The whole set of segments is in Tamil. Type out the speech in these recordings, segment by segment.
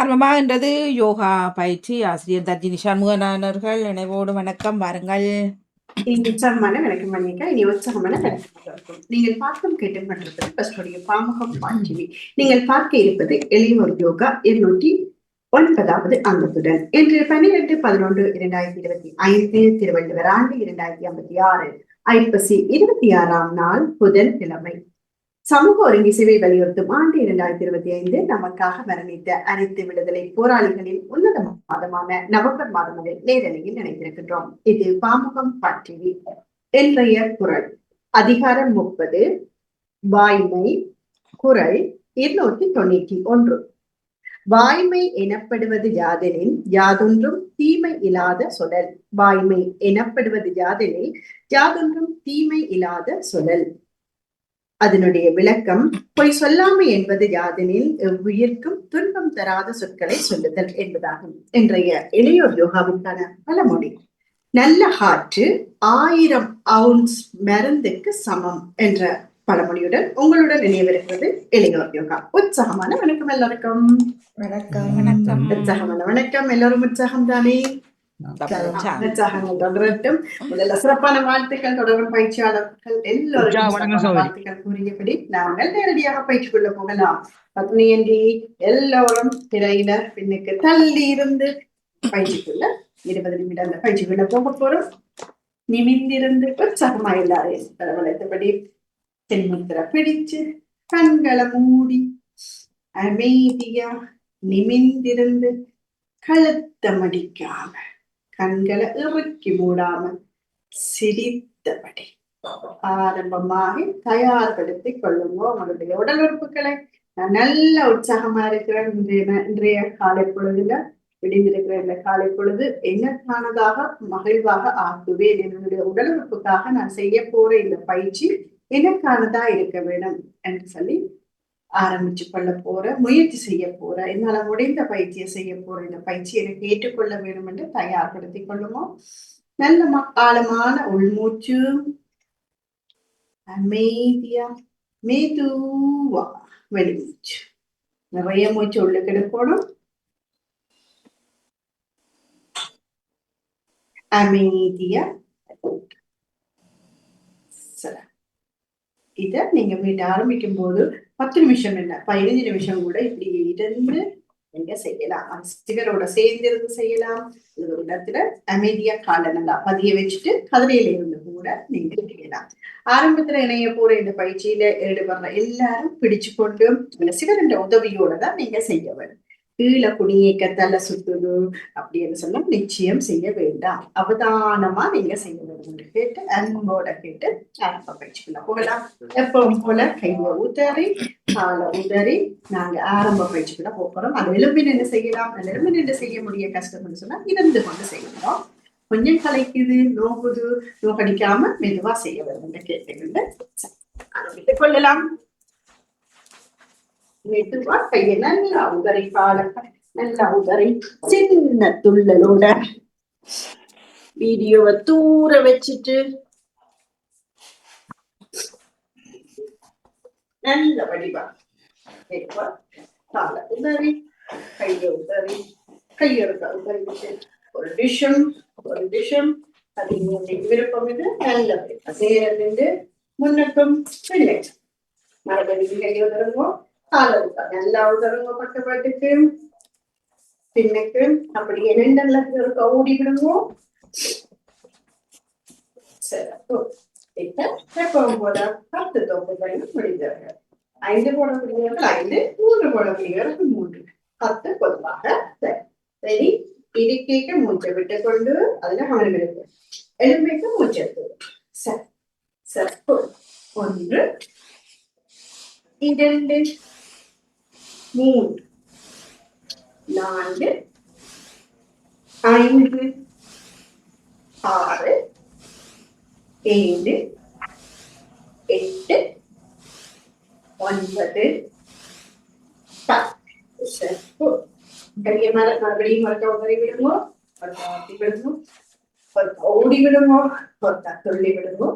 ஆரம்பமாகின்றது. யோகா பயிற்சி ஆசிரியர் தர்ஜினி சண்முகநாதர்கள் நினைவோடு வணக்கம். வாருங்கள். உற்சாகமான வணக்கம் பண்ணிக்க இனி உற்சாகமான வணக்கம் இருக்கும். நீங்கள் பார்க்கும் கேட்டும் பண்றது பஸ்டோடைய பாமுகம் பாஞ்சினி நீங்கள் பார்க்க இருப்பது எளியோர் யோகா இருநூற்றி ஒன்பதாவது அங்கத்துடன். இன்று பன்னிரெண்டு பதினொன்று இரண்டாயிரத்தி இருபத்தி ஐந்து திருவள்ளுவர் ஆண்டு இரண்டாயிரத்தி ஐம்பத்தி ஆறு. ஐப்பசி இருபத்தி ஆறாம் நாள் புதன் கிழமை சமூக ஒருங்கிசைவை வலியுறுத்தும் ஆண்டு இரண்டாயிரத்தி இருபத்தி ஐந்து நமக்காக மரணித்த அனைத்து விடுதலை போராளிகளின் உன்னத மாதமான நவம்பர் மாதங்களில் நேரலையில் நினைத்திருக்கின்றோம் இது பாமுகம் பற்றி இன்றைய குரல் அதிகாரம் முப்பது வாய்மை குரல் இருநூற்றி தொண்ணூற்றி ஒன்று. வாய்மை எனப்படுவது யாதெனில் யாதொன்றும் தீமை இல்லாத சொலல் வாய்மை எனப்படுவது யாதெனில் யாதொன்றும் தீமை இல்லாத சொலல் அதனுடைய விளக்கம் பொய் சொல்லாமை என்பது யாதெனில் எவ்வுயிர்க்கும் துன்பம் தராத சொற்களை சொல்லுதல் என்பதாகும். இன்றைய இளையோர் யோகாவிற்கான பழமொழி நல்ல காற்று ஆயிரம் அவுன்ஸ் மருந்துக்கு சமம் என்ற பழமொழியுடன் உங்களுடன் நினைவிருக்கிறது இளையோர் யோகா. உற்சாகமான வணக்கம் எல்லாருக்கும். வணக்கம் வணக்கம். உற்சாகமான வணக்கம். எல்லாரும் உற்சாகம் தானே தொடரட்டும் முதல்ல சிறப்பான வாழ்த்துக்கள் தொடரும் பயிற்சியாளர்கள் சகோதரி. வாழ்த்துக்கள் கூறியபடி நாங்கள் நேரடியாக பயிற்சிக்குள்ள போகலாம் பத்னியண்டி எல்லோரும் திரையில பின்னுக்கு தள்ளி இருந்து பயிற்சிக்குள்ள இருபது நிமிடம் பயிற்சிக்குள்ள போக போறோம் நிமிந்திருந்து உற்சாகமா எல்லாரையும் தென்முத்திர பிடிச்சு கண்களை மூடி அமைதியா நிமிந்திருந்து கழுத்த மடிக்காம கண்களை இறுக்கி மூடாம சிரித்தபடி ஆரம்பமாக தயார்படுத்தி கொள்ளுங்க உங்களுடைய உடல் உறுப்புகளை நல்ல உற்சாகமா இருக்கிற இன்றைய இன்றைய காலை பொழுதுல விடிந்திருக்கிற இந்த காலை பொழுது என்னக்கானதாக மகிழ்வாக ஆக்குவேன் என்னுடைய உடல் உறுப்புக்காக நான் செய்ய போற இந்த பயிற்சி எனக்கானதா இருக்க வேண்டும் என்று சொல்லி ஆரம்பிச்சு கொள்ள போற முயற்சி செய்ய போற என்னால முடிந்த பயிற்சியை செய்ய போற இந்த பயிற்சியை எனக்கு ஏற்றுக்கொள்ள வேண்டும் என்று தயார்படுத்திக் கொள்ளுமோ நல்ல ம- ஆழமான உள்மூச்சு. அமைதியா மெதுவா வெளிமூச்சு. நிறைய மூச்சு உள்ளுக்கு எடுக்கணும். அமைதியா. சரி. இதை நீங்கள் வீட்டு ஆரம்பிக்கும் போது பத்து நிமிஷம் என்ன? பதினஞ்சு நிமிஷம் கூட இப்படி இருந்து நீங்க செய்யலாம். அது சேர்ந்திருந்து செய்யலாம். இது ஒரு இடத்துல அமைதியா காலை நல்லா பதிய வச்சுட்டு கதிரையில இருந்து கூட நீங்க செய்யலாம். ஆரம்பத்துல இணைய போற இந்த பயிற்சியில ஈடுபடுற எல்லாரும் பிடிச்சு கொண்டு இந்த சிவரண்ட உதவியோட தான் நீங்க செய்ய வேண்டும். கீழே குடியேக்க தலை சுத்துது அப்படின்னு சொன்னா நிச்சயம் செய்ய வேண்டாம். அவதானமா நீங்க செய்ய வேண்டும் கேட்டு அன்போட கேட்டு ஆரம்ப பயிற்சிக்குள்ள போகலாம். எப்பவும் போல கையை உதறி காலை உதறி நாங்க ஆரம்ப பயிற்சிக்குள்ள போறோம். அது எலும்பி நின்று செய்யலாம். அந்த எலும்பி நின்று செய்ய முடிய கஷ்டம்னு சொன்னா இருந்து கொண்டு செய்யணும். கொஞ்சம் கலைக்குது நோக்குது நோக்கடிக்காம மெதுவா செய்ய வேண்டும் என்று கேட்டுக்கிட்டு ஆரம்பித்துக் கொள்ளலாம். மெதுவா கையை நல்லா உதறி காலை நல்லா உதறி சின்ன துள்ளலோட வீடியோவை தூர வச்சுட்டு நல்ல வடிவா. மெதுவா உதறி கையை உதறி கையெழுத்த உதறி விட்டு ஒரு டிஷம் ஒரு டிஷம் அது உங்களுக்கு விருப்பம் இது. நல்ல சேரந்து முன்னுக்கும் பிள்ளை மறுபடியும் கையை உதறுவோம் காலை உதற நல்லா உதருங்க பின்னுக்கு அப்படி ரெண்டல்ல இருக்க ஓடி விடுங்க போல பத்து தொகுதிகள் முடிந்தவர்கள் ஐந்து போடக்கூடியவர்கள் ஐந்து மூன்று போடக்கூடியவர்கள் மூன்று பத்து பொதுவாக சரி இருக்கைக்கு மூச்சை விட்டு கொண்டு அதுல கவனம் இருக்கு எலும்பைக்கு மூச்சை எடுத்து சரி சரி ஒன்று இரண்டு மூன்று. நான்கு. ஐந்து. ஆறு. ஏழு. எட்டு. ஒன்பது. பத்து. கையை மேல மறுபடியும் மரத்த உதறி விடுங்க ஒருத்தா ஆட்டி விடுங்க ஒருத்தா ஓடி விடுங்க துள்ளி விடுமோ?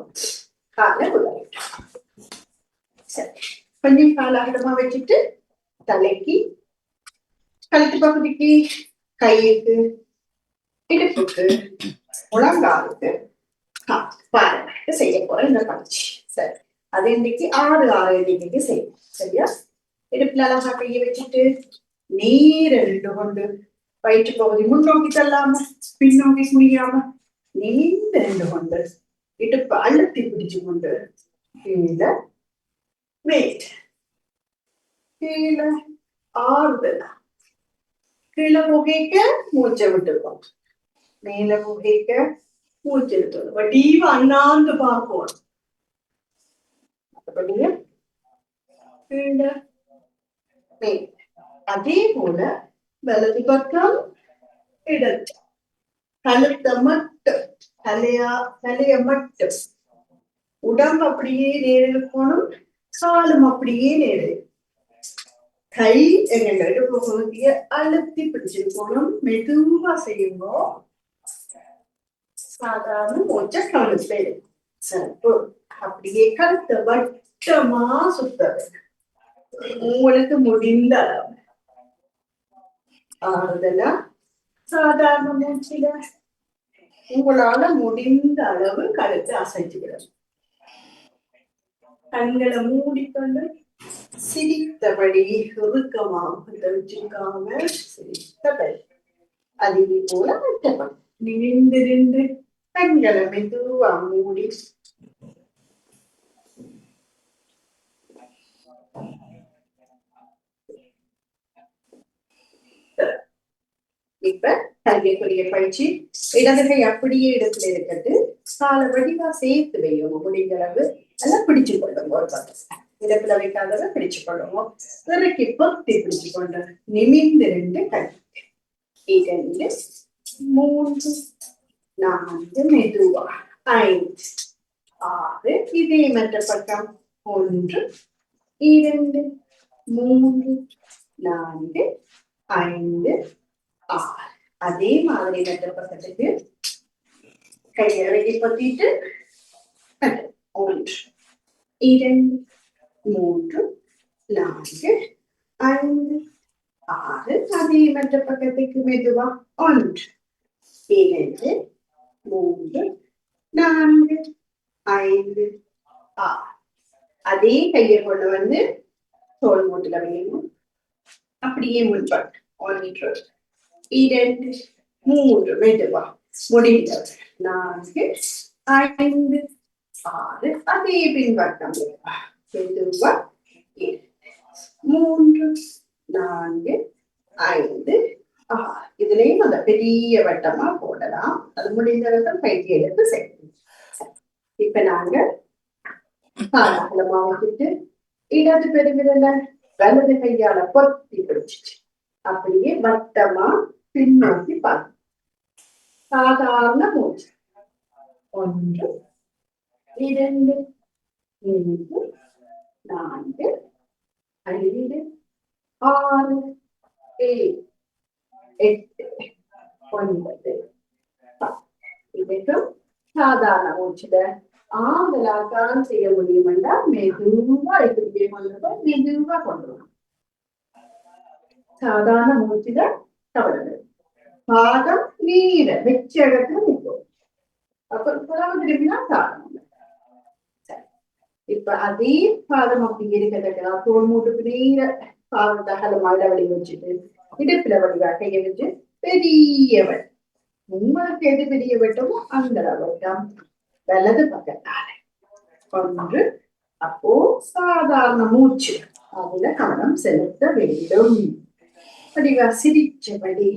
காலை உதறி சரி. கொஞ்சம் கால அகலமா வச்சுட்டு தலைக்கு கழுத்து பகுதிக்கு கையுக்கு இடுப்புக்கு முழங்காலுக்கு பாருங்க செய்ய போற இந்த பயிற்சி. சரி. அது இன்னைக்கு ஆறு ஆறு இன்னைக்கு செய்யும் சரியா? இடுப்புல அழகா கைய வச்சுட்டு நீர் ரெண்டு கொண்டு வயிற்று பகுதி முன்னோக்கி தள்ளாம பின்னோக்கி குனியாம நீண்ட ரெண்டு கொண்டு இடுப்பு அழுத்தி பிடிச்சு கொண்டு கீழே வெயிட் கீழே ஆறுதல். கீழே புகைக்க மூச்சை விட்டுருக்கோம் மேல புகைக்க மூச்சு எடுத்துக்கணும் வடிவ அண்ணாந்து பார்ப்போம். அப்படியே கீழே மேல். அதே போல வலது பக்கம் இடது. கழுத்தை மட்டும். தலையா தலைய மட்டும். உடம்பு அப்படியே நேரில் போகணும் காலும் அப்படியே நேரில் கை எங்கள் இடுப்பு பகுதியை அழுத்தி பிடிச்சிருக்கணும். மெதுவா செய்யும்போ சாதாரண மூச்ச கவனிச்சு சிறப்பு அப்படியே கழுத்தை வட்டமா சுத்த உங்களுக்கு முடிந்த அளவு. ஆறுதலா? சாதாரண மூச்சில. உங்களால முடிந்த அளவு கழுத்தை அசைச்சுவிடும் கண்களை மூடிக்கொண்டு சிரித்தபடி இறுக்கமாக தவிச்சிருக்காம சிரித்தபடி. அதே போல வெட்டப்படும் நின்று கண்களை மெதுவா மூடி இப்ப கையக்குரிய பயிற்சி இடது கை அப்படியே இடத்துல இருக்கிறது. கால வடிவா சேர்த்து வையும். முடிஞ்ச அளவு எல்லாம் பிடிச்சு கொள்ளுங்க. ஒரு பக்கம். இடத்துல வைக்காதத பிடிச்சு கொள்ளுங்க இறக்கி பொத்தி பிடிச்சு கொண்டு நிமிந்து ரெண்டு கை இரண்டு மூன்று நான்கு மெதுவா ஐந்து ஆறு இதே மற்ற பக்கம் ஒன்று இரண்டு மூன்று நான்கு ஐந்து ஆறு அதே மாதிரி மற்ற பக்கத்துக்கு கையை இறக்கி பத்திட்டு ஒன்று இரண்டு மூன்று நான்கு ஐந்து ஆறு. அதே மற்ற பக்கத்துக்கு மெதுவா ஒன்று இரண்டு மூன்று நான்கு ஐந்து ஆறு அதே கையை கொண்டு வந்து தோல் மூட்டுல வேணும் அப்படியே முன்பட்டு ஒன்று இரண்டு மூன்று மெதுவா முடிந்தது நான்கு ஐந்து ஆறு அதே பின்பக்கம் மெதுவா மூன்று நான்கு ஐந்து ஆறு. இதுலயும் அந்த பெரிய வட்டமா போடலாம். அது முடிந்த அளவுக்கு பயிற்சி எடுத்து செய்யணும் இப்ப நாங்க காலமா வச்சுட்டு இடது பெருவிரல வலது கையால பொத்தி பிடிச்சிச்சு அப்படியே வட்டமா பின்னோக்கி பார்க்கணும் சாதாரண மூச்சு. ஒன்று இரண்டு மூன்று நான்கு ஐந்து ஆறு ஏழு எட்டு ஒன்பது பத்து. இதுக்கும் சாதாரண மூச்சுல ஆவலாத்தான் செய்ய முடியுமெண்டா மெதுவா இப்படியே கொண்டு போய் மெதுவா கொண்டு வரணும் சாதாரண மூச்சுல தவறுது பாதம் நீர வெச்ச இடத்துல நிற்கும் அப்ப புறவு திரும்பினா சாதனம் சரி. இப்ப அதே பாதம் அப்படி இருக்கிறதுக்கு தோல் மூட்டுக்கு நேர பாதத்தை அகலமா இடவெளி வச்சுட்டு இடுப்புல வடிவா கையை வச்சு பெரிய உங்களுக்கு எது பெரிய வட்டமோ அந்த வட்டம் வலது பக்கத்தால. ஒன்று அப்போ சாதாரண மூச்சு. அதுல கவனம் செலுத்த வேண்டும். வடிவா சிரிச்சபடி.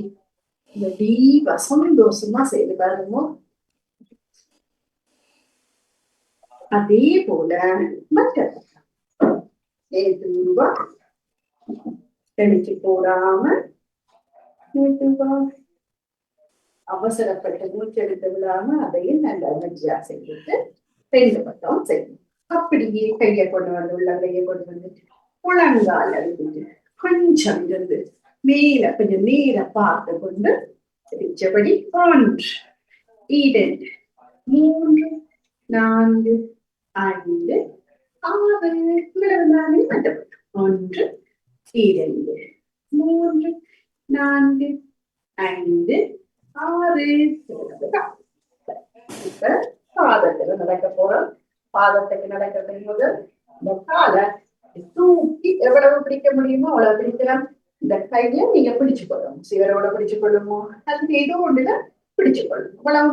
வடிவா சந்தோஷமா செய்து பாருங்க. அதே போல மற்ற பக்கம் தெளிச்சு போடாம அவசரப்பட்டு மூச்செடுத்து விடாம அதையும் நல்ல மஜ்ஜியா செய்துட்டு ரெண்டு பக்கம் செய்யணும் அப்படியே கையை கொண்டு வந்து உள்ள கையை கொண்டு வந்து முழங்கால் இருந்துட்டு கொஞ்சம் இருந்து மேல கொஞ்சம் நேர பார்த்து கொண்டு பிடிச்சபடி ஒன்று இரண்டு மூன்று நான்கு ஐந்து ஆறு இவ்வளவு மட்டும் ஒன்று இரண்டு மூன்று நான்கு ஐந்து ஆறு. இப்ப பாதத்துல நடக்க போறோம் பாதத்துக்கு நடக்கிறது முதல் இந்த காலை தூக்கி எவ்வளவு பிடிக்க முடியுமோ அவ்வளவு பிடிக்கலாம். இந்த கையில நீங்க பிடிச்சு கொள்ளும் சிவரோட பிடிச்சு கொள்ளுமோ அதுக்கு ஏதோ ஒண்ணுல பிடிச்சு கொள்ளும் அவ்வளவு.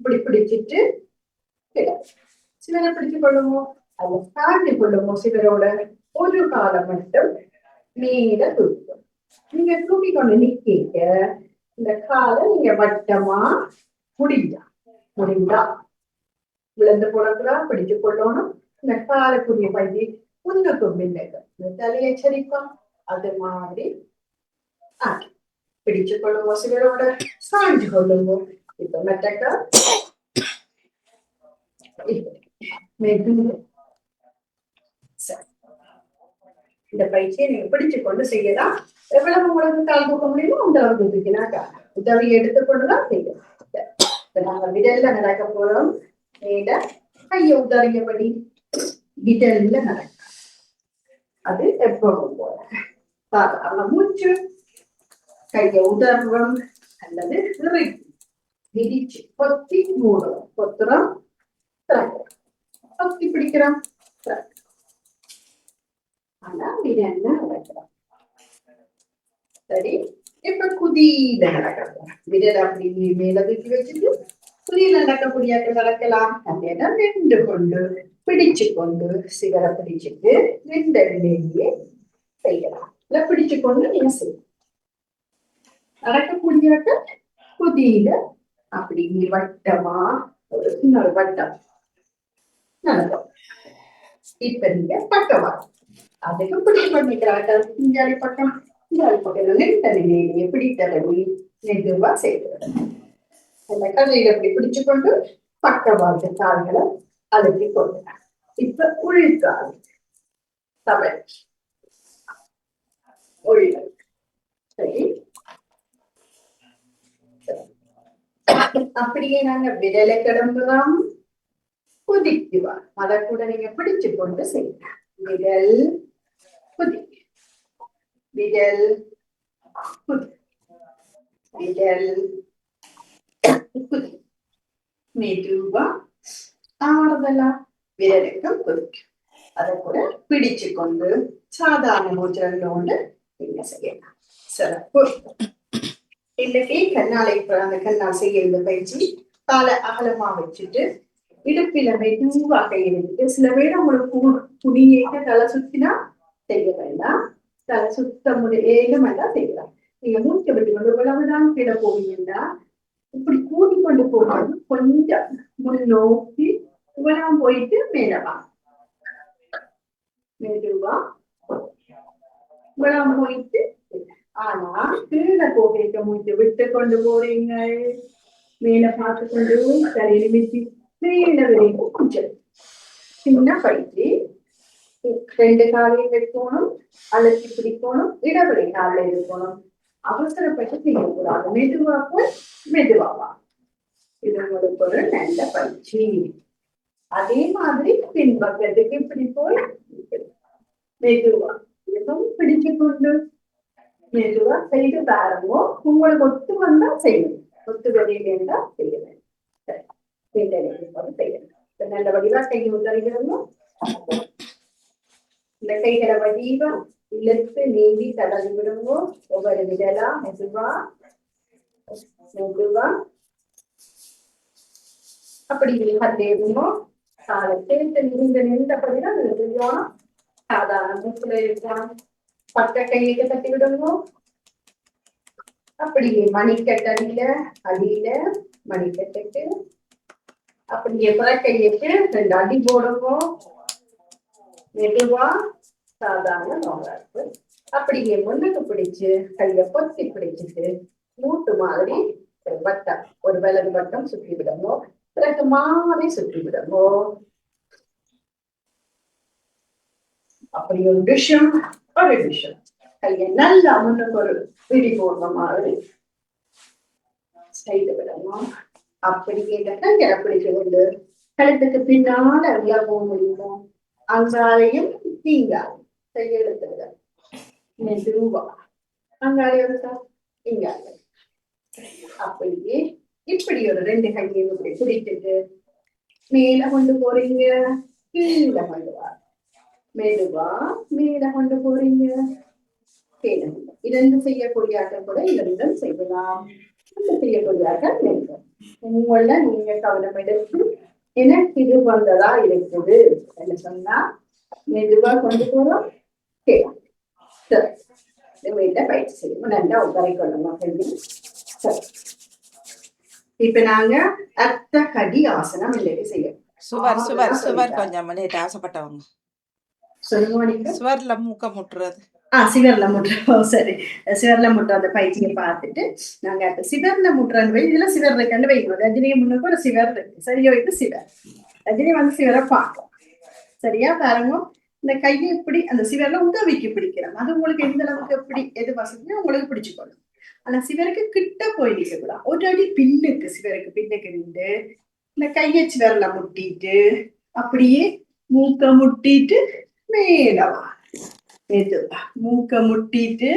இப்படி பிடிச்சிட்டு கிடக்கும் சிவரை பிடிச்சு கொள்ளுமோ அதை தாண்டி கொள்ளுமோ சிவரோட ஒரு காலம் மட்டும் மேல தூக்கும் நீங்க தூக்கி கொண்டு நிக்கீங்க இந்த காலை நீங்க வட்டமா முடிஞ்சா முடிந்தா விழுந்து போடக்கூடா பிடிச்சு கொள்ளணும் இந்த காலுக்குரிய பையி முன்னுக்கும் பின்னுக்கும் இந்த தலையை சரிப்போம் அது மாதிரி ஆக்கி பிடிச்சு கொள்ளுவோம் சிலரோட சாஞ்சு கொள்ளுவோம் இப்ப மெட்டக்கா மெதுவா. இந்த பயிற்சியை நீங்க பிடிச்சு கொண்டு செய்யலாம். எவ்வளவு உங்களுக்கு கால் தூக்க முடியுமோ அந்த அளவுக்கு தூக்கினாக்கா உதவி எடுத்துக்கொண்டுதான் செய்யலாம் இப்ப நாங்க விடல்ல நடக்க போறோம். மேல கைய உதறியபடி விடல்ல நடக்க அது எப்பவும் போல. சாதாரண மூச்சு. கைய உதர்வம் அல்லது விரிச்சு. கொத்தி மூடுறோம் கொத்துறோம் திறக்கிறோம் பக்தி பிடிக்கிறான். திறக்கிறோம். ஆனா விடல்ல நடக்கிறோம் சரி இப்ப குதியில நடக்கிறோம் விரல் அப்படி மேல தூக்கி வச்சுட்டு குதியில நடக்கக்கூடிய நடக்கலாம். அந்த நின்று கொண்டு பிடிச்சு கொண்டு சிகர பிடிச்சிட்டு ரெண்டு நிலையிலேயே செய்யலாம். இல்ல பிடிச்சு கொண்டு நீங்க செய்யலாம். நடக்கக்கூடியவங்க குதியில அப்படி வட்டமா ஒரு இன்னொரு வட்டம் நடக்கும் இப்ப நீங்க பக்கவாதம் அதுக்கு பிடிச்சு பண்ணிக்கிறார்கள் இஞ்சாலி பக்கம் இஞ்சாலி பக்கம் நின்ற நிலையிலேயே பிடித்தபடி மெதுவா செய்கிறது அந்த கல்லையில அப்படி பிடிச்சு கொண்டு பக்கவாட்டு கால்களை அழுத்தி கொண்டு இப்ப உள்கால் தமிழ் உள் சரி அப்படியே நாங்க விரலை கிளம்புறோம் குதிக்குவார் அதை நீங்க பிடிச்சு கொண்டு செய்யலாம் விரல் குதி விரல் குதி விரல் குதி மெதுவா ஆறுதலா விரலுக்கும் குதிக்கும் அதை கூட பிடிச்சு கொண்டு சாதாரண மூச்சல் கொண்டு நீங்க செய்யலாம் சிறப்பு இன்னைக்கு கண்ணாலை அந்த கண்ணால் செய்ய இந்த பயிற்சி காலை அகலமா வச்சுட்டு இடுப்பில மெதுவா கையை வச்சுட்டு சில பேர் உங்களுக்கு கு- தலை சுத்தினா செய்ய வேண்டாம். தலை சுத்த முடியல வேண்டாம். செய்யலாம் நீங்க மூச்சை விட்டு கொண்டு இவ்வளவுதான் கிட போவீங்கன்னா இப்படி கூட்டி கொண்டு போகணும். கொஞ்சம் முன்னோக்கி இவ்வளவு போயிட்டு மேலவா மெதுவா இவ்வளவு போயிட்டு ஆனா கீழே போகிறீங்க மூச்சு விட்டு கொண்டு போறீங்க மேல பார்த்து கொண்டு தலையை நிமித்தி மேல வரைக்கும் கொஞ்சம் சின்ன பயிற்சி ரெண்டு காலையும் வைக்கணும் அழுத்தி பிடிக்கணும் இடவரை காலில் இருக்கணும் அவசரப்பட்டு செய்யக்கூடாது மெதுவா போய் மெதுவா இது உங்களுக்கு ஒரு நல்ல பயிற்சி அதே மாதிரி பின்பக்கத்துக்கு இப்படி போய் மெதுவா இதுவும் பிடிச்சு கொண்டு மெதுவா செய்து பாருங்க உங்களுக்கு ஒத்து வந்தா செய்யணும் ஒத்து வெளியில இருந்தா செய்யணும் பின்னணி போது செய்யணும் இப்ப நல்ல வடிவா செய்ய உதவிகளும் இந்த கைகள வடிவா இழுத்து நீவி தடவி விடுங்க ஒவ்வொரு விடலா மெதுவா மெதுவா அப்படி தேடுமோ காலை சேர்த்து நீங்க நின்றபடிதான் அது தெரியும் சாதாரண மூக்குல இருக்கலாம் பக்க கையை தட்டி விடுங்க அப்படியே மணிக்கட்டடியில அடியில மணிக்கட்டுக்கு அப்படியே புறக்கையிட்டு ரெண்டு அடி போடுவோம் மெதுவா சாதாரண நோராப்பு அப்படியே முன்னுக்கு பிடிச்சு கைய பொத்தி பிடிச்சிட்டு மூட்டு மாதிரி ஒரு வட்டம் ஒரு வலது வட்டம் சுற்றி விடணும் பிறகு மாதிரி சுற்றி விடணும் அப்படி ஒரு விஷயம் ஒரு விஷயம் கையை நல்லா முன்னுக்கு ஒரு பிடி போடுற மாதிரி செய்து விடணும். அப்படியே இந்த கைகளை கொண்டு கழுத்துக்கு பின்னால அறியா போக முடியுமோ அங்காலையும் தீங்காலையும் கையை எடுத்து விட மெதுவா அங்காலையும் அப்படியே இப்படி ஒரு ரெண்டு கையையும் இப்படி பிடிச்சிட்டு மேல கொண்டு போறீங்க. கீழே கொண்டு வா. மெதுவா மேல கொண்டு போறீங்க. கீழே இரண்டு செய்யக்கூடிய ஆட்டம் கூட இரண்டும் செய்யலாம். இந்த செய்யக்கூடிய ஆட்டம் வேண்டும் உங்கள நீங்க கவனம் எடுத்து எனக்கு இது வந்ததா இருக்குது என்ன சொன்னா மெதுவா கொண்டு போறோம். கீழே சரி. இந்த வீட்டை பயிற்சி செய்யணும். நல்லா உட்காரை கொள்ளணும் கல்வி. சரி. இப்ப நாங்க அத்த கடி ஆசனம் இல்லையே செய்யணும் சுவர் சுவர் சுவர். கொஞ்சம் நேற்று ஆசைப்பட்டவங்க. சுவர்ல மூக்க முட்டுறது. ஆ சிவர்ல முட்டுறோம் சரி. சிவர்ல முட்டை அந்த பயிற்சியை பார்த்துட்டு நாங்க அந்த சிவர்ல முட்டுறன்னு போய் இதுல சிவர் இருக்குன்னு வைக்கணும் ரஜினியை முன்னுக்கு ஒரு சிவர் இருக்கு. சரியோ இது சிவர். ரஜினி வந்து சிவரை பார்க்கும். சரியா? பாருங்க. இந்த கையை இப்படி அந்த சிவர்ல உதவிக்கு பிடிக்கிறோம். அது உங்களுக்கு எந்த அளவுக்கு எப்படி எது வசதியோ உங்களுக்கு பிடிச்சுக்கணும் ஆனா சிவருக்கு கிட்ட போய் நிற்க கூடாது ஒரு அடி பின்னுக்கு சிவருக்கு பின்னுக்கு நின்று இந்த கையை சிவர்ல முட்டிட்டு அப்படியே மூக்க முட்டிட்டு மேலவா வா மூக்க முட்டிட்டு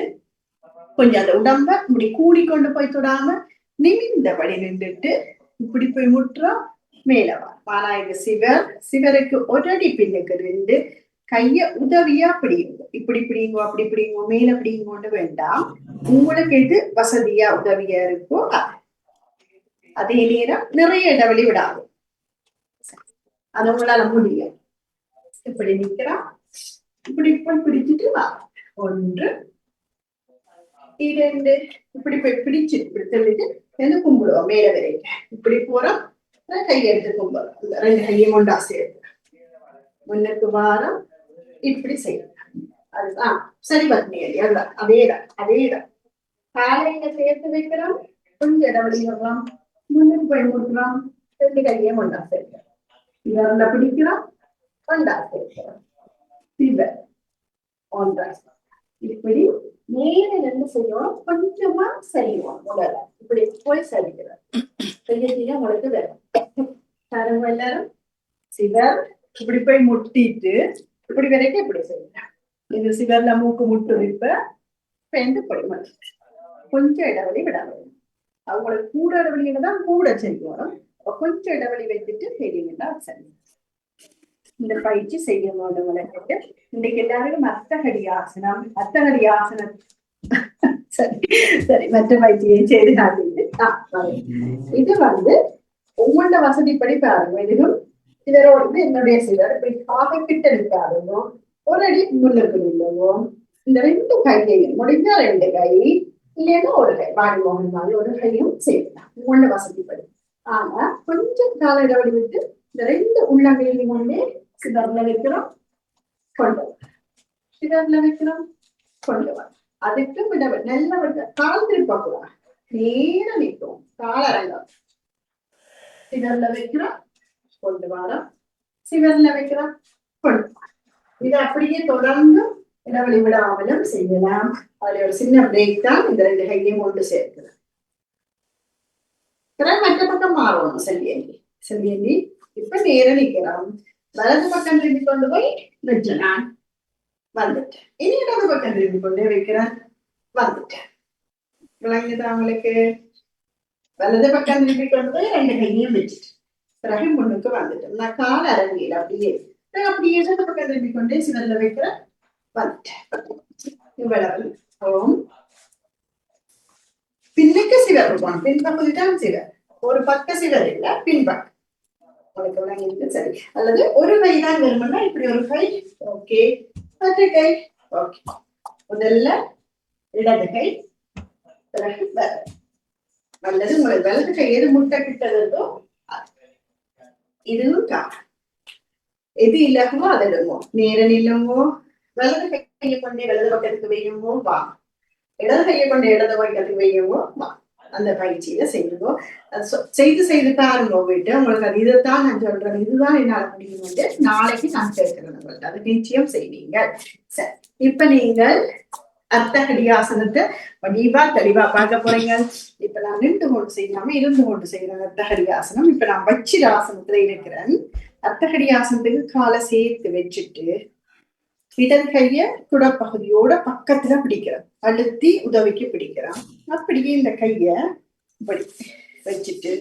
கொஞ்சம் அந்த உடம்ப இப்படி கூடி கொண்டு போய் தொடாம நிமிந்தபடி நின்றுட்டு இப்படி போய் முட்டுறோம் மேல வா. ஆனா இது சிவர் சிவருக்கு ஒரு அடி பின்னுக்கு ரெண்டு கைய உதவியா பிடிங்க இப்படி பிடிங்கோ அப்படி பிடிங்கோ மேல பிடிங்கோன்னு வேண்டாம். உங்களுக்கு எது வசதியா உதவியா இருக்கோ அதே நேரம் நிறைய இடைவெளி விடாது. அது உங்களால முடியும் இப்படி நிக்கிறோம் இப்படி போய் பிடிச்சிட்டு வா. ஒன்று. இரண்டு. இப்படி போய் பிடிச்சு இப்படி தள்ளிட்டு என்ன கும்பிடுவோம். மேல வரைக்கும். இப்படி போறோம். அப்புறம் எடுத்து கும்பிடுறோம் ரெண்டு கையை கொண்டா சேர்த்து. முன்னுக்கு வாரம். இப்படி செய்யணும் அதுதான் சரி பத்னியல் எல்லாம் அதேதான் அதேதான் காலையில சேர்த்து வைக்கிறோம். கொஞ்சம் இடைவெளி வரலாம் முன்னுக்கு போய் முட்டுறோம் ரெண்டு கையை கொண்டா சேர்க்கிறோம். இதெல்லாம் பிடிக்கிறோம். கொண்டா சேர்க்கிறோம். சிவர் ஒன்றா இப்படி நேர என்ன செய்யணும் கொஞ்சமா செய்வோம் உடல. இப்படி போய் சரிக்கிறார் செய்ய செய்ய உங்களுக்கு வரும். தரம் எல்லாரும்? சிவர் இப்படி போய் முட்டிட்டு இப்படி வரைக்கும் இப்படி செய்யலாம் இது சிவர்ல மூக்கு முட்டு இப்ப பேந்து இப்படி மட்டும் கொஞ்சம் இடைவெளி வரும் அவங்களோட கூட இடைவெளியில தான் கூட செய்யணும் கொஞ்சம் இடைவெளி வைத்துட்டு செய்வீங்கன்னா சரி இந்த பயிற்சி செய்யணும் உங்களுக்கு இன்னைக்கு எல்லாருக்கும் அத்தகடி ஆசனம் அத்தகடி ஆசனம் சரி சரி மற்ற பயிற்சியை செய்து காட்டிட்டு. இது வந்து உங்களோட வசதிப்படி பாருங்க. இதுவும் இதரோடு என்னுடைய சிலர் இப்படி காக கிட்ட நிற்காதுங்க ஒரு அடி முன்னுக்கு நில்லுங்க. இந்த ரெண்டு கையையும் முடிஞ்சா ரெண்டு கை இல்லைன்னா ஒரு கை வாடி மோகன் மாதிரி ஒரு கையும் செய்யலாம் உங்களோட வசதிப்படி. ஆனா கொஞ்சம் கால இடைவெளி விட்டு இந்த ரெண்டு உள்ளங்கையிலும் ஒண்ணே சிதறல வைக்கிறோம் கொண்டு வா. சிதறல வைக்கிறோம் கொண்டு வா அதுக்கு விட நல்ல விட கால் திருப்ப கூடாது நேர நிற்கும் கால அரங்கம் சிதறல வைக்கிறோம் கொண்டு வரோம் சிவர்ல வைக்கிறோம் கொண்டு வா. இது அப்படியே தொடர்ந்து இடைவெளி விடாமலும் செய்யலாம். அதுல ஒரு சின்ன பிரேக் தான் இந்த ரெண்டு கையையும் கொண்டு சேர்க்கிறோம் பிறகு மற்ற பக்கம் மாறணும் செல்வியண்டி செல்வியண்டி இப்ப நேரம் நிக்கிறோம் வலது பக்கம் திரும்பி கொண்டு போய் வச்சனான் வந்துட்டேன் இனி இடது பக்கம் திரும்பி கொண்டே வைக்கிறேன் வந்துட்டேன் விளங்குதா உங்களுக்கு வலது பக்கம் திரும்பி கொண்டு போய் ரெண்டு கையையும் வச்சுட்டு பிறகு முன்னுக்கு வந்துட்டேன் நான் கால அரங்கியில் அப்படியே நான் அப்படியே இடது பக்கம் திரும்பி கொண்டே சிவல்ல வைக்கிறேன் வந்துட்டேன் இவ்வளவு ஓம் பின்னுக்கு சிவர் இருக்கும் பின்பக்கம் தான் சிவர் ஒரு பக்க சிவர் இல்ல பின்பக்கம் உங்களுக்கு இருக்கு? சரி. அல்லது ஒரு கை தான் வேணும்னா இப்படி ஒரு கை. ஓகே மற்ற கை. ஓகே முதல்ல இடது கை. பிறகு வலது. அல்லது உங்களுக்கு வலது கை எது முட்டை கிட்ட இருந்தோ இதுவும் கா எது இல்லாமோ அதை இடுங்கோ. நேர நில்லுங்கோ வலது கையை கொண்டே வலது பக்கத்துக்கு வையுமோ வா. இடது கையை கொண்டு இடது பக்கத்துக்கு வையுமோ வா. அந்த பயிற்சியில செய்யுங்கோ செய்து செய்து பாருங்க போயிட்டு உங்களுக்கு அது இதைத்தான் நான் சொல்றேன். இதுதான் என்னால முடியும் வந்து நாளைக்கு நான் கேட்கிறேன் உங்கள்ட்ட. அது நிச்சயம் செய்வீங்க சரி. இப்ப நீங்கள் அர்த்தகடி ஆசனத்தை வடிவா தெளிவா பார்க்க போறீங்க. இப்ப நான் நின்று கொண்டு செய்யாம இருந்து கொண்டு செய்யறேன் அர்த்தகடி ஆசனம். இப்ப நான் வச்சிர ஆசனத்துல இருக்கிறேன். அர்த்தகடி ஆசனத்துக்கு காலை சேர்த்து வச்சுட்டு இடது கைய குடப்பகுதியோட பக்கத்துல பிடிக்கிறான். அழுத்தி உதவிக்கு பிடிக்கிறான். அப்படியே இந்த கைய இப்படி வச்சுட்டு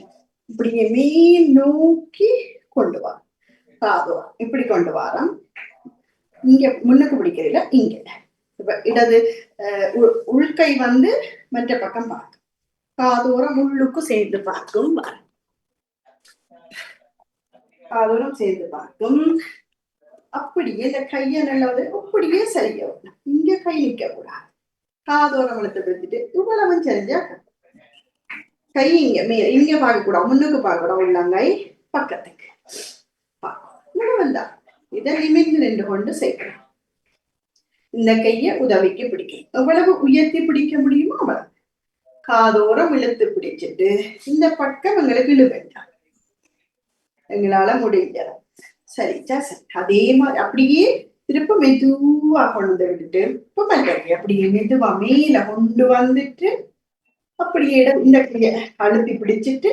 இப்படியே மேல் நோக்கி கொண்டு வா. காதுவா இப்படி கொண்டு வாரம் இங்க முன்னுக்கு பிடிக்கிறீங்களா இங்க. இப்ப இடது அஹ், உள்கை வந்து மற்ற பக்கம் பார்க்கும் காதோரம் உள்ளுக்கு சேர்ந்து பார்க்கும். வரும். காதோரம் சேர்ந்து பார்க்கும். அப்படியே இந்த கையை நல்லது அப்படியே சரியா வரணும். இங்க கை நிக்க கூடாது. காதோரம் இழுத்து பிடிச்சிட்டு இவ்வளவு சரிஞ்சா கை. இங்க மே இங்க பார்க்க கூடாது முன்னுக்கு பார்க்க கூடாது. உள்ளங்கை பக்கத்துக்கு இவ்வளவுதான் இதை நிமிர்ந்து நின்று கொண்டு செய்யணும் இந்த கையை உதவிக்கு பிடிக்கும். எவ்வளவு உயர்த்தி பிடிக்க முடியுமோ அவ்வளவு. காதோரம் இழுத்து பிடிச்சிட்டு இந்த பக்கம் எங்களுக்கு இழு வேண்டாம் எங்களால முடியல சரிச்சா சரி அதே மாதிரி அப்படியே திருப்ப மெதுவா கொண்டு வந்து விட்டுட்டு இப்ப மறுபடி அப்படியே மெதுவா மேல கொண்டு வந்துட்டு அப்படியே இடம் இந்த கைய அழுத்தி பிடிச்சிட்டு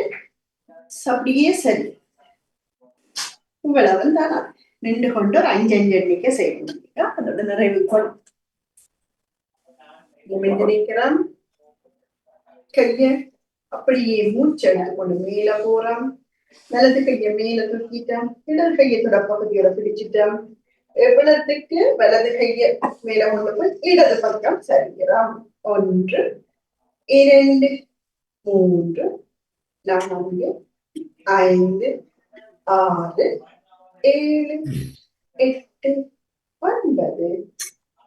அப்படியே சரி. இவ்வளவு தான் நின்று கொண்டு ஒரு அஞ்சு அஞ்சு எண்ணிக்கை செய்யணும். அதோட நிறைவு கொள்ளும் நிமிர்ந்து கைய அப்படியே மூச்சு எடுத்து கொண்டு மேல போறான். வலது கையை மேல தூக்கிட்டோம் இடது கையை தொடப்பகுதியோட பிடிச்சிட்டோம் எவ்வளவுக்கு வலது கையை மேல கொண்டு போய் இடது பக்கம் சரிகிறோம் ஒன்று இரண்டு மூன்று நான்கு ஐந்து ஆறு ஏழு எட்டு ஒன்பது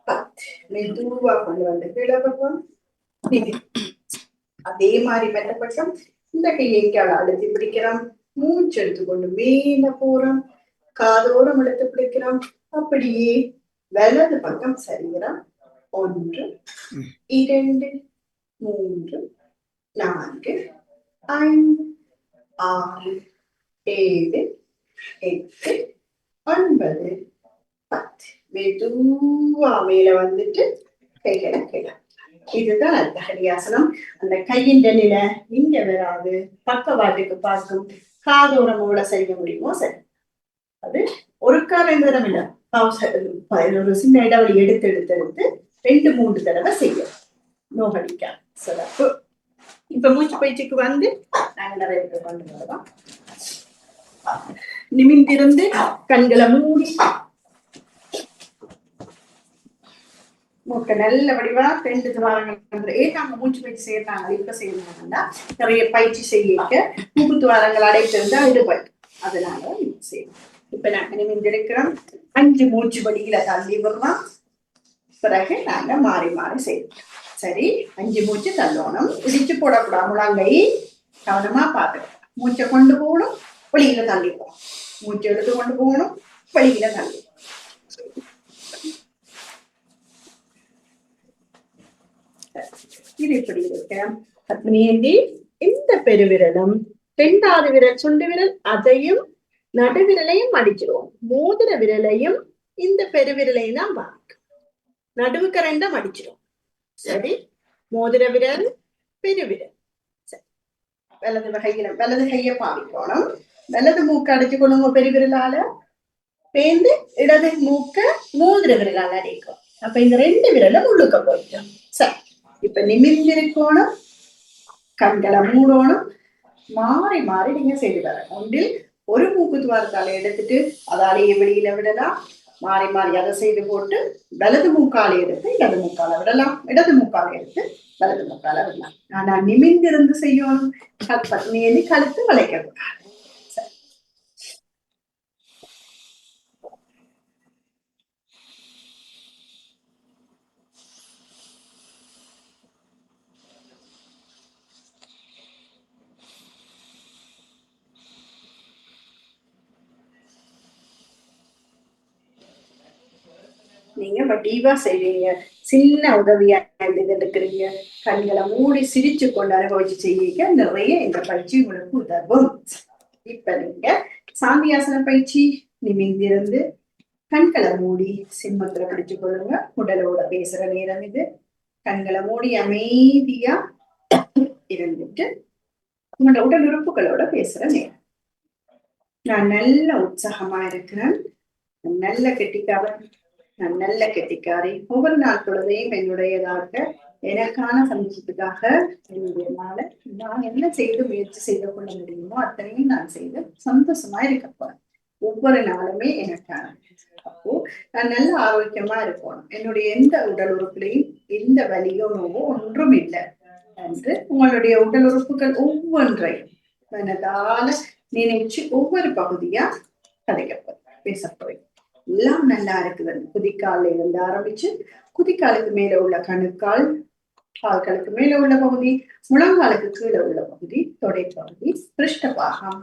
பத்து. மெதுவா கொண்டு வந்து கீழே அதே மாதிரி மெத்தப்பட்டோம். இந்த கையை எங்கால அழுத்தி பிடிக்கிறோம் மூச்சு எடுத்துக்கொண்டு மேல போறோம் காதோரம் இழுத்து பிடிக்கிறோம் அப்படியே வலது பக்கம் சரிகிறோம் ஒன்று இரண்டு மூன்று நான்கு ஐந்து ஆறு ஏழு எட்டு ஒன்பது பத்து. மெதுவா மேல வந்துட்டு கைகளை கீழே இதுதான் அந்த ஹரியாசனம் அந்த கையின் நிலை இங்க வராது. பக்கவாட்டுக்கு பார்க்கும் காதோரம் எவ்வளவு செய்ய முடியுமோ சரி. அது ஒரு கால் ரெண்டு தடவை இல்லை ஒரு சின்ன இடைவெளி எடுத்து எடுத்து எடுத்து ரெண்டு மூன்று தடவை செய்யும். நோகடிக்கா சிறப்பு இப்ப மூச்சு பயிற்சிக்கு வந்து நாங்க நிறைய பேர் கொண்டு வருவோம் நிமிந்திருந்து கண்களை மூடி மூக்க நல்ல வடிவா ரெண்டு துவாரங்கள் ஏன் மூச்சு பயிற்சி செய்யறாங்க? இப்ப செய்யறாங்கன்னா நிறைய பயிற்சி செய்ய மூக்கு துவாரங்கள் அடைத்திருந்தா இடுபட் அதனால இப்ப செய்யணும் இப்ப நாங்க நிமிந்திருக்கிறோம் அஞ்சு மூச்சு வடியில தள்ளி விடுறோம். பிறகு நாங்க மாறி மாறி செய்யணும் சரி அஞ்சு மூச்சு தள்ளணும். இடிச்சு போடக்கூடாது முழங்கை. கவனமா பார்த்துக்கணும். மூச்சை கொண்டு போகணும். வெளியில தள்ளி போகணும் மூச்சை எடுத்து கொண்டு போகணும். வெளியில தள்ளி இது இப்படி இருக்கு. பத்மினி இந்த பெருவிரலும் ரெண்டாவது விரல் சுண்டு விரல் அதையும் நடுவிரலையும் அடிச்சிருவோம் மோதிர விரலையும் இந்த பெருவிரலையும் தான் பார்க்கும். நடுவுக்கு ரெண்டும் அடிச்சிரும் சரி. மோதிர விரல் பெருவிரல். சரி. வலது வகையில வலது கைய பாவிக்கணும். வலது மூக்க அடிச்சு கொள்ளுங்க பெருவிரலால. பேந்து இடது மூக்க மோதிர விரலால அடிக்கும். அப்ப இந்த ரெண்டு விரலும் உள்ளுக்க போயிட்டோம் சரி. இப்ப நிமிர்ந்திருக்கணும் கண்களை மூடணும். மாறி மாறி நீங்க செய்து வரணும் ஒன்றில் ஒரு மூக்கு துவாரத்தால எடுத்துட்டு அதாலேயே வெளியில விடலாம். மாறி மாறி அதை செய்து போட்டு வலது மூக்கால எடுத்து இடது மூக்கால விடலாம். இடது மூக்கால எடுத்து வலது மூக்கால விடலாம். ஆனா நிமிர்ந்திருந்து செய்யணும். பத்னியை கழுத்து வளைக்க நீங்க வடிவா செய்வீங்க. சின்ன உதவியா இருக்கிறீங்க கண்களை மூடி சிரிச்சு கொண்டு அனுபவிச்சு செய்வீங்க. நிறைய இந்த பயிற்சி உங்களுக்கு உதவும். இப்ப நீங்க சாமியாசன பயிற்சி நிமிந்திருந்து கண்களை மூடி சிம்மத்துல பிடிச்சு கொள்ளுங்க. உடலோட பேசுற நேரம் இது. கண்களை மூடி அமைதியா இருந்துட்டு உங்களோட உடல் உறுப்புகளோட பேசுற நேரம். நான் நல்ல உற்சாகமா இருக்கிறேன். நல்ல கெட்டிக்காவன் நான் நல்ல கெட்டிக்காரி ஒவ்வொரு நாள் பொழுதையும் என்னுடையதாக எனக்கான சந்தோஷத்துக்காக என்னுடைய நாளை நான் என்ன செய்து முயற்சி செய்து கொள்ள முடியுமோ அத்தனையும் நான் செய்து சந்தோஷமா இருக்க போறேன். ஒவ்வொரு நாளுமே எனக்கான அப்போ நான் நல்ல ஆரோக்கியமா இருக்கணும். என்னுடைய எந்த உடல் உறுப்புலையும் எந்த வலியோ நோவோ ஒன்றும் இல்லை என்று உங்களுடைய உடல் உறுப்புகள் ஒவ்வொன்றையும் மனதால நினைச்சு ஒவ்வொரு பகுதியா கதைக்கப்போறேன் பேசப்போறேன் எல்லாம் நல்லா இருக்குது. குதிக்கால இருந்து ஆரம்பிச்சு குதிக்காலுக்கு மேல உள்ள கணுக்கால் கால்களுக்கு மேல உள்ள பகுதி முழங்காலுக்கு கீழே உள்ள பகுதி தொடைப்பகுதி பகுதி பிருஷ்டபாகம்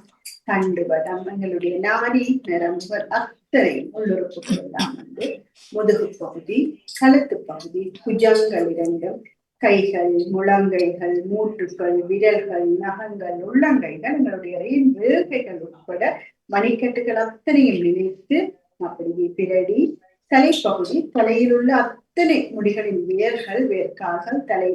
தண்டுவடம் எங்களுடைய நாடி நரம்புகள் அத்தனை உள்ளுறுப்புகள் எல்லாம் வந்து முதுகு பகுதி கழுத்து பகுதி புஜங்கள் இரண்டும் கைகள் முழங்கைகள் மூட்டுகள் விரல்கள் நகங்கள் உள்ளங்கைகள் எங்களுடைய வேர்கைகள் உட்பட மணிக்கட்டுகள் அத்தனையும் நினைத்து அப்படியே பிறடி தலைப்பகுதி தலையில் உள்ள அத்தனை முடிகளின் வேர்கள் வேர்க்கால்கள் தலை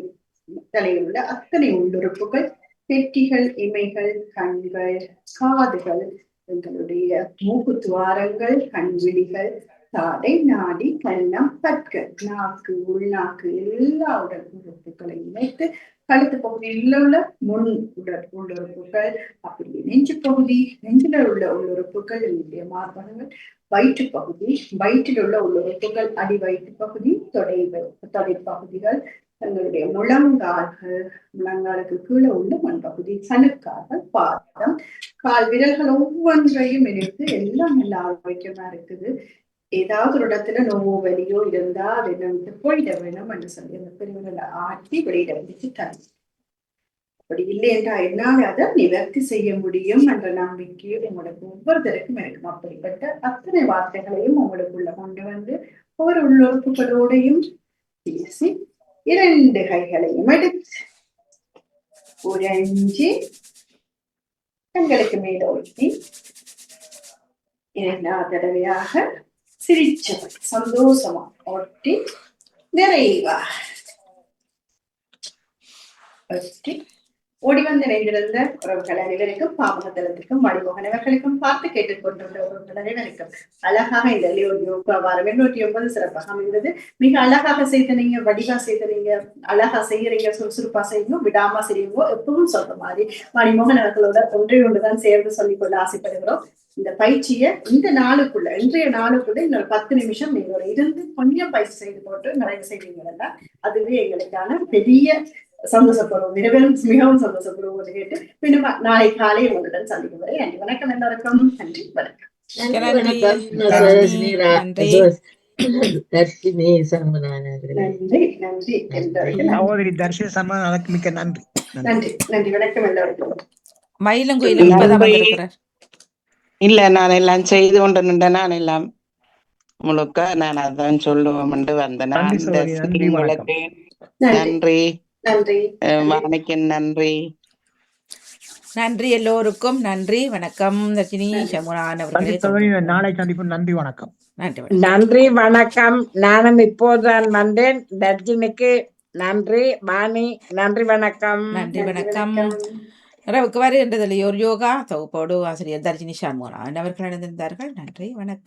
தலையில் உள்ள அத்தனை உள்ளுறுப்புகள் பெட்டிகள் இமைகள் கண்கள் காதுகள் எங்களுடைய மூக்கு துவாரங்கள் கண்விழிகள் தாடை நாடி கண்ணம் பற்கள் நாக்கு உள்நாக்கு எல்லா உடல் உறுப்புகளை இணைத்து கழுத்து பகுதியில் உள்ள முன் உடல் உள்ளுறுப்புகள் அப்படியே நெஞ்சு பகுதி நெஞ்சில் உள்ள உள்ளுறுப்புகள் என்னுடைய மார்பகங்கள் வயிற்று பகுதி வயிற்றில் உள்ள உள்ளுறுப்புகள் அடி வயிற்று பகுதி தொடை தொடை பகுதிகள் தங்களுடைய முழங்கால்கள் முழங்காலுக்கு கீழே உள்ள மண் பகுதி கணுக்கால்கள் பாதம் கால் விரல்கள் ஒவ்வொன்றையும் இணைத்து எல்லாம் நல்ல ஆரோக்கியமா இருக்குது. ஏதாவது ஒரு இடத்துல நோவோ வலியோ இருந்தா அதை நமக்கு போயிட வேணும் என்று சொல்லி அந்த பெரியவர்களை ஆட்டி வெளியிட வந்துச்சு தனி அப்படி இல்லை என்றால் என்னால் அதை நிவர்த்தி செய்ய முடியும் என்ற நம்பிக்கை உங்களுக்கு ஒவ்வொருத்தருக்கும் இருக்கும். அப்படிப்பட்ட அத்தனை வார்த்தைகளையும் உங்களுக்குள்ள கொண்டு வந்து ஒவ்வொரு உள்ளுறுப்புகளோடையும் பேசி இரண்டு கைகளையும் எடுத்து உறைஞ்சி கண்களுக்கு மேல ஒட்டி இரண்டாவது தடவையாக சிரிச்சபடி சந்தோஷமா ஒட்டி நிறைவா ஒட்டி ஓடி வந்து இணைந்திருந்த உறவுகள் அனைவருக்கும் மணிமோகன் இவர்களுக்கும் பார்த்து கேட்டுக்கொண்டிருந்த உறவுகள் அனைவருக்கும் அழகாக இந்த வாரம் எண்ணூற்றி ஒன்பது சிறப்பாக அமைந்தது. மிக அழகாக செய்த நீங்க வடிவா செய்த நீங்க அழகா செய்யறீங்க சுறுசுறுப்பா செய்யுங்க விடாம செய்யுங்க எப்பவும் சொல்ற மாதிரி மணிமோகன் அவர்களோட ஒன்றை ஒன்றுதான் சேர்ந்து சொல்லிக்கொள்ள ஆசைப்படுகிறோம். இந்த பயிற்சியை இந்த நாளுக்குள்ள இன்றைய நாளுக்குள்ள இன்னொரு பத்து நிமிஷம் நீங்க இருந்து கொஞ்சம் பயிற்சி செய்து போட்டு நிறைவு செய்வீங்கன்னா அதுவே எங்களுக்கான பெரிய சந்தோஷப்படுவோம். இரவிலும் மிகவும் சந்தோஷப்படுவோம் என்று கேட்டு மீண்டும் நாளை காலை உங்களுடன் சந்திக்கும் வரை நன்றி. வணக்கம் எல்லாருக்கும். நன்றி. வணக்கம். நன்றி, நன்றி. எல்லாருக்கும். மயிலங்குயில இல்ல நான் எல்லாம் செய்து கொண்டு நின்ற நான் எல்லாம் முழுக்க நான் அதான் சொல்லுவோம் வந்தேன். நான் நன்றி. நன்றி, நன்றி. நன்றி எல்லோருக்கும் நன்றி வணக்கம். சமுனான் நன்றி அவர்களே நாளை சந்திப்போம். நன்றி வணக்கம். நன்றி வணக்கம். நன்றி வணக்கம். நானும் இப்போதுதான் வந்தேன். தர்ஜினிக்கு நன்றி. வாணி நன்றி வணக்கம். நன்றி வணக்கம். இரவுக்கு வருகின்றதில் ஒரு யோகா. தொகுப்போடு ஆசிரியர் தர்ஜினி சண்முகன் அவர்கள் இணைந்திருந்தார்கள். நன்றி வணக்கம்.